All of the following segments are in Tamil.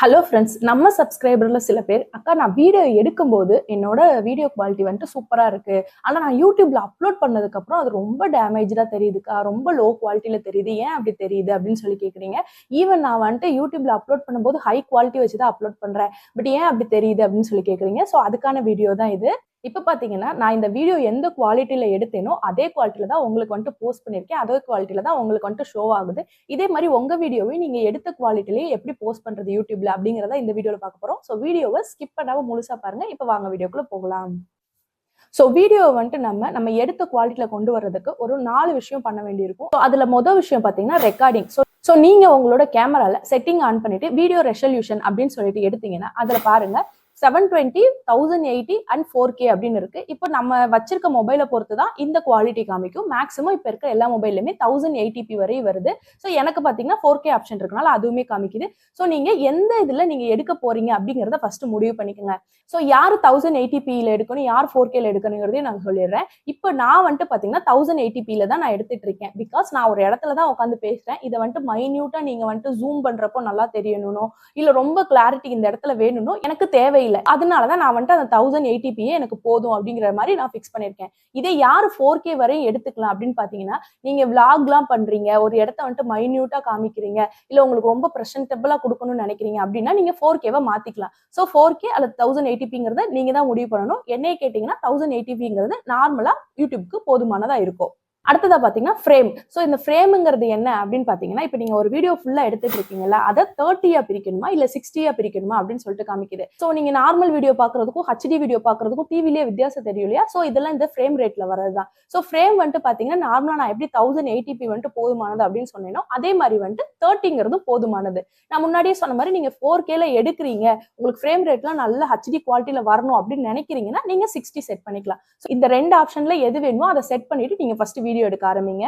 ஹலோ ஃப்ரெண்ட்ஸ் நம்ம சப்ஸ்கிரைபரில் சில பேர் அக்கா நான் வீடியோ எடுக்கும்போது என்னோட வீடியோ குவாலிட்டி வந்துட்டு சூப்பராக இருக்கு. ஆனால் நான் யூடியூப்ல அப்லோட் பண்ணதுக்கப்புறம் அது ரொம்ப டேமேஜாக தெரியுதுக்கா? ரொம்ப லோ குவாலிட்டியில் தெரியுது. ஏன் அப்படி தெரியுது? அப்படின்னு சொல்லி கேட்குறீங்க ஈவன் நான் வந்துட்டு யூடியூப்ல அப்லோட் பண்ணும்போது ஹை குவாலிட்டி வச்சு தான் அப்லோட் பண்ணுறேன் பட் ஏன் அப்படி தெரியுது அப்படின்னு சொல்லி கேட்குறீங்க ஸோ அதுக்கான வீடியோ தான் இது. இப்போ பார்த்தீங்கன்னா நான் இந்த வீடியோ எந்த குவாலிட்டியில் எடுத்தேனோ அதே குவாலிட்டியில் தான் உங்களுக்கு வந்துட்டு போஸ்ட் பண்ணியிருக்கேன். அதே குவாலிட்டியில் தான் உங்களுக்கு வந்துட்டு ஷோ ஆகுது. இதே மாதிரி உங்கள் வீடியோவையும் நீங்கள் எடுத்த குவாலிட்டிலேயே எப்படி போஸ்ட் பண்ணுறது யூடியூப்ல அப்படிங்கிறத இந்த வீடியோவில் பார்க்க போகிறோம் ஸோ வீடியோவை ஸ்கிப் பண்ணாமல் முழுசாக பாருங்க. இப்போ வாங்க வீடியோக்குள்ளே போகலாம். ஸோ வீடியோவை வந்துட்டு நம்ம நம்ம எடுத்த குவாலிட்டியில் கொண்டு வர்றதுக்கு ஒரு நாலு விஷயம் பண்ண வேண்டியிருக்கும். ஸோ அதில் மொதல் விஷயம் பார்த்தீங்கன்னா ரெக்கார்டிங் ஸோ ஸோ நீங்கள் உங்களோட கேமராவில் செட்டிங் ஆன் பண்ணிட்டு வீடியோ ரெசல்யூஷன் அப்படின்னு சொல்லிட்டு எடுத்தீங்கன்னா அதில் பாருங்கள் seven twenty thousand eighty and four K அப்படின்னு இருக்கு. இப்போ நம்ம வச்சிருக்க மொபைலை பொறுத்து தான் இந்த குவாலிட்டி காமிக்கும். மேக்ஸிமம் இப்போ இருக்க எல்லா மொபைல்லையுமே தௌசண்ட் எயிட்டிபி வரை வருது. ஸோ எனக்கு பார்த்தீங்கன்னா ஃபோர் கே ஆப்ஷன் இருக்கனால அதுவுமே காமிக்குது. ஸோ நீங்கள் எந்த இதில் நீங்கள் எடுக்க போறீங்க அப்படிங்கிறத ஃபர்ஸ்ட் முடிவு பண்ணிக்கோங்க. ஸோ யார் தௌசண்ட் எயிட்டிபியில் எடுக்கணும் யார் ஃபோர் கேல எடுக்கணுங்கிறதையும் நான் சொல்லிடுறேன். இப்போ நான் வந்துட்டு பார்த்தீங்கன்னா தௌசண்ட் எயிட்டிபியில் தான் நான் எடுத்துட்டு இருக்கேன். பிகாஸ் நான் ஒரு இடத்துல தான் உட்காந்து பேசுகிறேன் இதை வந்துட்டு மைன்யூட்டாக நீங்கள் வந்துட்டு ஜூம் பண்ணுறப்போ நல்லா தெரியணும் இல்லை ரொம்ப கிளாரிட்டி இந்த இடத்துல வேணும்னோ எனக்கு தேவையில்லை. அதனால தான் நான் வந்துட்டு அந்த தௌசண்ட் எயிட்டிபியே எனக்கு போதும் அப்படிங்கிற மாதிரி நான் ஃபிக்ஸ் பண்ணியிருக்கேன். இதே யார் ஃபோர் கே வரையும் எடுத்துக்கலாம் அப்படின்னு பார்த்தீங்கன்னா நீங்கள் விளாக்லாம் பண்ணுறீங்க ஒரு இடத்த வந்துட்டு மைன்யூட்டாக காமிக்கிறீங்க இல்லை உங்களுக்கு ரொம்ப ப்ரெசன்டபிளாக கொடுக்கணும்னு நினைக்கிறீங்க அப்படின்னா நீங்கள் ஃபோர் கேவை மாற்றிக்கலாம் ஸோ ஃபோர் கே அல்லது தௌசண்ட் எயிட்டிபிங்கிறத நீங்கள் தான் முடிவு பண்ணணும். என்னைய கேட்டிங்கன்னா தௌசண்ட் எயிட்டிபிங்கிறது நார்மலாக யூடியூப்க்கு போதுமானதாக இருக்கும். அடுத்ததா பாத்தீங்கன்னா ஃப்ரேம் ஸோ இந்த ஃப்ரேமுங்கிறது என்ன அப்படின்னு பாத்தீங்கன்னா இப்போ நீங்க ஒரு வீடியோ ஃபுல்லா எடுத்துட்டு இருக்கீங்கல்ல அதை தேர்ட்டியா பிரிக்கணுமா? இல்ல சிக்ஸ்டியா பிரிக்கணுமா? அப்படின்னு சொல்லிட்டு காமிக்குது. ஸோ நீங்க நார்மல் வீடியோ பாக்குறதுக்கும் ஹச்டி வீடியோ பாக்குறதுக்கும் டிவிலேயே வித்தியாசம் தெரியும் இல்லையா? ஸோ இதெல்லாம் இந்த ஃப்ரேம் ரேட்ல வர்றது தான் ஸோ ஃப்ரேம் வந்துட்டு பாத்தீங்கன்னா நார்மலா நான் எப்படி தௌசண்ட் எயிட்டிபி வந்துட்டு போதுமானது அப்படின்னு சொன்னேனோ அதே மாதிரி வந்துட்டு தேர்ட்டிங்கிறது போதுமானது. நான் முன்னாடியே சொன்ன மாதிரி நீங்க ஃபோர் கேல எடுக்கிறீங்க உங்களுக்கு ஃப்ரேம் ரேட்லாம் நல்ல ஹச்டி குவாலிட்டியில வரணும் அப்படின்னு நினைக்கிறீங்கன்னா நீங்க சிக்ஸ்டி செட் பண்ணிக்கலாம். ஸோ இந்த ரெண்டு ஆப்ஷன்ல எது வேணுமோ அதை செட் பண்ணிட்டு நீங்க ஃபர்ஸ்ட் வீடியோ எடுக்க ஆரம்பிங்க.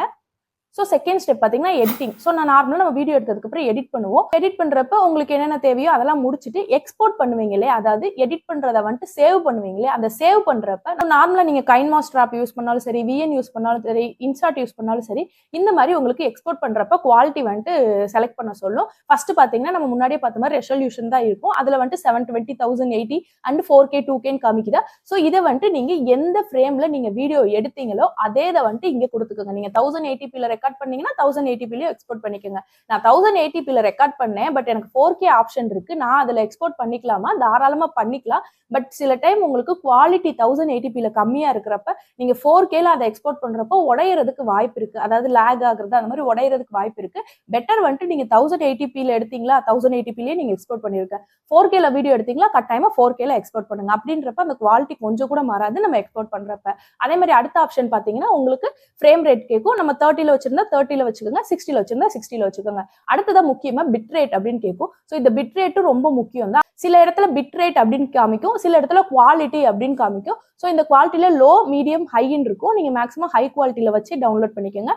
ஸோ செகண்ட் ஸ்டெப் பார்த்தீங்கன்னா எடிட்டிங் ஸோ நான் நார்மலாக நம்ம வீடியோ எடுத்ததுக்கு அப்புறம் எடிட் பண்ணுவோம். எடிட் பண்ணுறப்ப உங்களுக்கு என்னென்ன தேவையோ அதெல்லாம் முடிச்சுட்டு எக்ஸ்போர்ட் பண்ணுவீங்களே அதாவது எடிட் பண்ணுறத வந்துட்டு சேவ் பண்ணுவீங்களே அந்த சேவ் பண்ணுறப்ப நார்மலாக நீங்கள் கைன் மாஸ்டர் ஆப் யூஸ் பண்ணாலும் சரி விஎன் யூஸ் பண்ணாலும் சரி இன்ஸ்டாட் யூஸ் பண்ணாலும் சரி இந்த மாதிரி உங்களுக்கு எக்ஸ்போர்ட் பண்ணுறப்ப குவாலிட்டி வந்துட்டு செலக்ட் பண்ண சொல்லும். ஃபர்ஸ்ட் பார்த்தீங்கன்னா நம்ம முன்னாடியே பார்த்த மாதிரி ரெசல்யூஷன் தான் இருக்கும். அதில் வந்துட்டு seven twenty thousand eighty and four K two கேன்னு காமிக்குதா? ஸோ இதை வந்துட்டு நீங்கள் எந்த ஃப்ரேமில் நீங்கள் வீடியோ எடுத்தீங்களோ அதே இதை வந்துட்டு இங்கே கொடுத்துக்கோங்க. நீங்கள் தௌசண்ட் எயிட்டி பிள்ளை ரெக்கார்ட் பண்ணீங்கன்னா தௌசண்ட் எயிட்டிபிலையும் எக்ஸ்போர்ட் பண்ணிக்கோங்க. நான் தௌசண்ட் எயிட்டிபியில் ரெக்கார்ட் பண்ணேன் பட் எனக்கு ஃபோர் கே ஆப்ஷன் இருக்கு. நான் அதில் எக்ஸ்போர்ட் பண்ணிக்கலாமா? தாராளமாக பண்ணிக்கலாம். பட் சில டைம் உங்களுக்கு குவாலிட்டி தௌசண்ட் எயிட்டிபியில் கம்மியாக இருக்கிறப்ப நீங்கள் ஃபோர் கேல அதை எக்ஸ்போர்ட் பண்ணுறப்போ உடையறதுக்கு வாய்ப்பு இருக்கு. அதாவது லேக் ஆகுறது அந்த மாதிரி உடையறதுக்கு வாய்ப்பு இருக்கு. பெட்டர் வந்துட்டு நீங்கள் தௌசண்ட் எயிட்டிபியில் எடுத்தீங்களா? தௌசண்ட் எயிட்டிபிலேயே நீங்கள் எக்ஸ்போர்ட் பண்ணிருக்க ஃபோர் கேல வீடியோ எடுத்தீங்களா? கட்டாயமா ஃபோர் கேல எக்ஸ்போர்ட் பண்ணுங்க. அப்படின்றப்ப அந்த குவாலிட்டி கொஞ்சம் கூட மாறாது நம்ம எக்ஸ்போர்ட் பண்றப்ப. அதே மாதிரி அடுத்த ஆப்ஷன் பாத்தீங்கன்னா உங்களுக்கு ஃப்ரேம் ரேட் கேட்கும் நம்ம தேர்ட்டில வச்சிருந்தா தேர்ட்டில வச்சுக்கோங்க சிக்ஸ்டில வச்சிருந்தா சிக்ஸ்டில வச்சுக்கோங்க. அடுத்ததான் முக்கியமா பிட் ரேட் அப்படின்னு கேட்கும். ஸோ இந்த பிட் ரேட்டும் ரொம்ப முக்கியம் தான் சில இடத்துல பிட் ரேட் அப்படின்னு காமிக்கும் சில இடத்துல குவாலிட்டி அப்படின்னு காமிக்கும். ஸோ இந்த குவாலிட்டியில லோ மீடியம் ஹைன்னு இருக்கும். நீங்க மேக்ஸிமம் ஹை குவாலிட்டியில வச்சு டவுன்லோட் பண்ணிக்கோங்க.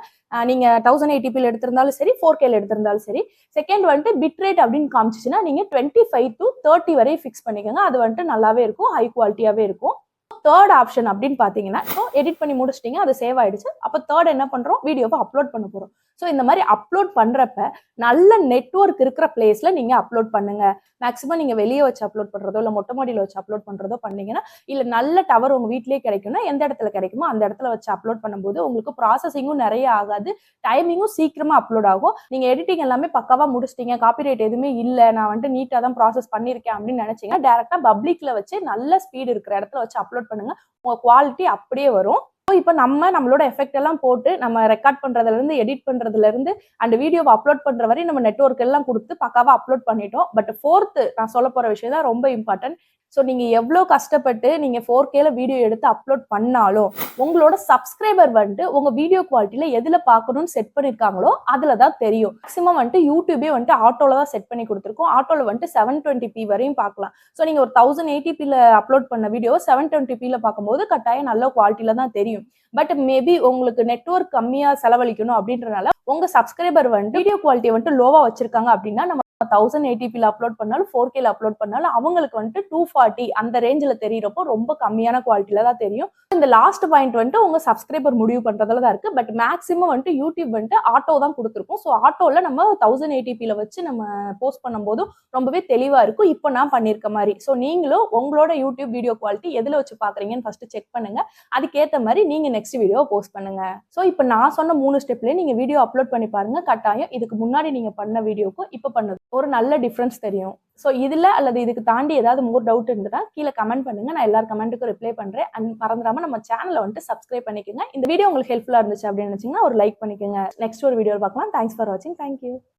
நீங்க தௌசண்ட் எயிட்டிபியில் எடுத்திருந்தாலும் சரி ஃபோர் கேல எடுத்திருந்தாலும் சரி. செகண்ட் வந்துட்டு பிட் ரேட் அப்படின்னு காமிச்சிச்சுன்னா நீங்க டுவெண்ட்டி ஃபைவ் டு தேர்ட்டி வரை ஃபிக்ஸ் பண்ணிக்கோங்க. அது வந்துட்டு நல்லாவே இருக்கும் ஹை குவாலிட்டியாவே இருக்கும். தேர்ட் ஆப்ஷன் அப்படின்னு பார்த்தீங்கன்னா ஸோ எடிட் பண்ணி முடிச்சிட்டிங்க அது சேவ் ஆயிடுச்சு. அப்போ தேர்ட் என்ன பண்ணுறோம் வீடியோவை அப்லோட் பண்ண போகிறோம் ஸோ இந்த மாதிரி அப்லோட் பண்ணுறப்ப நல்ல நெட்ஒர்க் இருக்கிற பிளேஸில் நீங்கள் அப்லோட் பண்ணுங்கள் மேக்ஸிமம் நீங்கள் வெளியே வச்சு அப்லோட் பண்ணுறதோ இல்லை மொட்டை மாடியில் வச்சு அப்லோட் பண்ணுறதோ பண்ணீங்கன்னா இல்லை நல்ல டவர் உங்கள் வீட்லேயே கிடைக்கும்னா எந்த இடத்துல கிடைக்குமோ அந்த இடத்துல வச்சு அப்லோட் பண்ணும்போது உங்களுக்கு ப்ராசஸிங்கும் நிறைய ஆகாது. டைமிங்கும் சீக்கிரமாக அப்லோட் ஆகும். நீங்கள் எடிட்டிங் எல்லாமே பக்காவாக முடிச்சிட்டீங்க. காப்பிரைட் எதுவுமே இல்லை. நான் வந்துட்டு நீட்டாக தான் ப்ராசஸ் பண்ணியிருக்கேன் அப்படின்னு நினச்சிங்கன்னா டேரெக்டாக பப்ளிக்கில் வச்சு நல்ல ஸ்பீடு இருக்கிற இடத்துல வச்சு அப்லோட் பண்ணுங்கள் உங்கள் குவாலிட்டி அப்படியே வரும். இப்போ நம்ம நம்மளோட எஃபெக்ட் எல்லாம் போட்டு நம்ம ரெக்கார்ட் பண்றதுல இருந்து எடிட் பண்றதுல இருந்து அண்ட் வீடியோவை அப்லோட் பண்ற வரை நம்ம நெட்ஒர்க் எல்லாம் கொடுத்து பக்காவா அப்லோட் பண்ணிட்டோம். பட் ஃபோர்த்து நான் சொல்ல போற விஷயம் தான் ரொம்ப இம்பார்ட்டன்ட் ஸோ நீங்கள் எவ்வளோ கஷ்டப்பட்டு நீங்கள் ஃபோர் கேல வீடியோ எடுத்து அப்லோட் பண்ணாலும் உங்களோட சப்ஸ்கிரைபர் வந்துட்டு உங்கள் வீடியோ குவாலிட்டியில் எதில் பார்க்கணும்னு செட் பண்ணியிருக்காங்களோ அதில் தான் தெரியும். மேக்ஸிமம் வந்துட்டு யூடியூபே வந்துட்டு ஆட்டோவில் தான் செட் பண்ணி கொடுத்துருக்கோம். ஆட்டோவில் வந்துட்டு செவன் டுவெண்ட்டி பி வரையும் பார்க்கலாம். ஸோ நீங்கள் ஒரு தௌசண்ட் எயிட்டி பியில் அப்லோட் பண்ண வீடியோ செவன் டுவெண்ட்டி பியில் பார்க்கும்போது கட்டாயம் நல்ல குவாலிட்டியில தான் தெரியும். பட் மேபி உங்களுக்கு நெட்ஒர்க் கம்மியாக செலவழிக்கணும் அப்படின்றனால உங்கள் சப்ஸ்கிரைபர் வந்துட்டு வீடியோ குவாலிட்டி வந்துட்டு லோவாக வச்சிருக்காங்க அப்படின்னா நம்ம தௌசண்ட் எயிட்டிபியில் அப்லோட் பண்ணாலும் ஃபோர் கேல அப்லோட் பண்ணாலும் அவங்களுக்கு வந்துட்டு டூ ஃபார்ட்டி அந்த ரேஞ்சில் தெரியிறப்போ ரொம்ப கம்மியான குவாலிட்டியில தான் தெரியும். இந்த லாஸ்ட் பாயிண்ட் வந்துட்டு உங்க சப்ஸ்கிரைபர் முடிவு பண்றதுல தான் இருக்கு. பட் மேக்ஸிமம் வந்துட்டு யூடியூப் வந்துட்டு ஆட்டோ தான் கொடுத்துருக்கும். ஸோ ஆட்டோவில் நம்ம தௌசண்ட் எயிட்டிபியில் வச்சு நம்ம போஸ்ட் பண்ணும்போதும் ரொம்பவே தெளிவா இருக்கும். இப்போ நான் பண்ணியிருக்க மாதிரி. ஸோ நீங்களும் உங்களோட யூடியூப் வீடியோ குவாலிட்டி எதில் வச்சு பார்க்குறீங்கன்னு ஃபர்ஸ்ட் செக் பண்ணுங்க. அதுக்கேற்ற மாதிரி நீங்கள் நெக்ஸ்ட் வீடியோ போஸ்ட் பண்ணுங்க. ஸோ இப்போ நான் சொன்ன மூணு ஸ்டெப்லேயே நீங்கள் வீடியோ அப்லோட் பண்ணி பாருங்க. கட்டாயம் இதுக்கு முன்னாடி நீங்கள் பண்ண வீடியோக்கும் இப்போ பண்ணது ஒரு நல்ல டிஃப்ரென்ஸ் தெரியும். ஸோ இதில் அல்லது இதுக்கு தாண்டி ஏதாவது மோர் டவுட் இருந்ததா கீழே கமெண்ட் பண்ணுங்க. நான் எல்லார் கமெண்ட்டுக்கும் ரிப்ளை பண்ணுறேன் அண்ட் மறந்துடாம நம்ம சேனலை வந்துட்டு சப்ஸ்கிரைப் பண்ணிக்கோங்க. இந்த வீடியோ உங்களுக்கு ஹெல்ப்ஃபுல்லாக இருந்துச்சு அப்படின்னு நினச்சிங்கன்னா ஒரு லைக் பண்ணிக்கோங்க. நெக்ஸ்ட் ஒரு வீடியோ பார்க்கலாம். தேங்க்ஸ் ஃபார் வாட்சிங் தேங்க்யூ